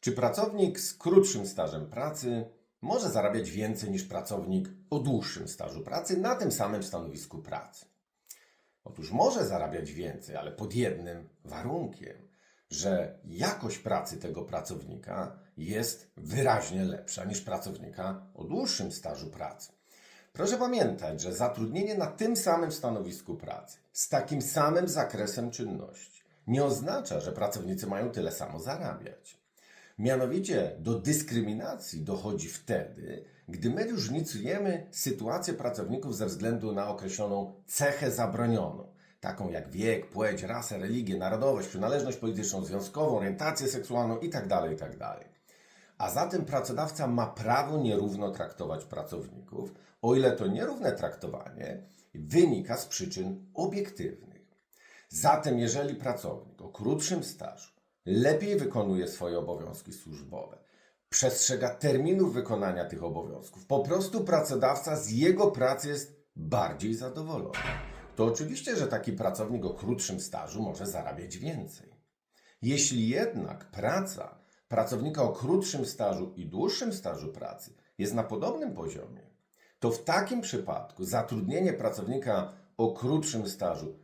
Czy pracownik z krótszym stażem pracy może zarabiać więcej niż pracownik o dłuższym stażu pracy na tym samym stanowisku pracy? Otóż może zarabiać więcej, ale pod jednym warunkiem, że jakość pracy tego pracownika jest wyraźnie lepsza niż pracownika o dłuższym stażu pracy. Proszę pamiętać, że zatrudnienie na tym samym stanowisku pracy, z takim samym zakresem czynności, nie oznacza, że pracownicy mają tyle samo zarabiać. Mianowicie do dyskryminacji dochodzi wtedy, gdy my różnicujemy sytuację pracowników ze względu na określoną cechę zabronioną, taką jak wiek, płeć, rasę, religię, narodowość, przynależność polityczną, związkową, orientację seksualną itd. itd. A zatem pracodawca ma prawo nierówno traktować pracowników, o ile to nierówne traktowanie wynika z przyczyn obiektywnych. Zatem, jeżeli pracownik o krótszym stażu lepiej wykonuje swoje obowiązki służbowe, przestrzega terminów wykonania tych obowiązków, po prostu pracodawca z jego pracy jest bardziej zadowolony, to oczywiście, że taki pracownik o krótszym stażu może zarabiać więcej. Jeśli jednak praca pracownika o krótszym stażu i dłuższym stażu pracy jest na podobnym poziomie, to w takim przypadku zatrudnienie pracownika o krótszym stażu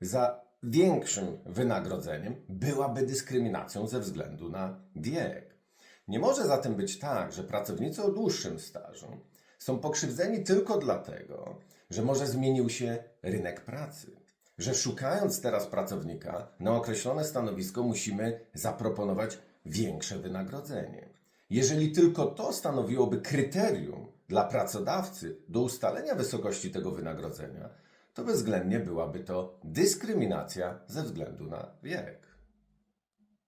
za większym wynagrodzeniem byłaby dyskryminacją ze względu na wiek. Nie może zatem być tak, że pracownicy o dłuższym stażu są pokrzywdzeni tylko dlatego, że może zmienił się rynek pracy. Że szukając teraz pracownika na określone stanowisko musimy zaproponować większe wynagrodzenie. Jeżeli tylko to stanowiłoby kryterium dla pracodawcy do ustalenia wysokości tego wynagrodzenia, to bezwzględnie byłaby to dyskryminacja ze względu na wiek.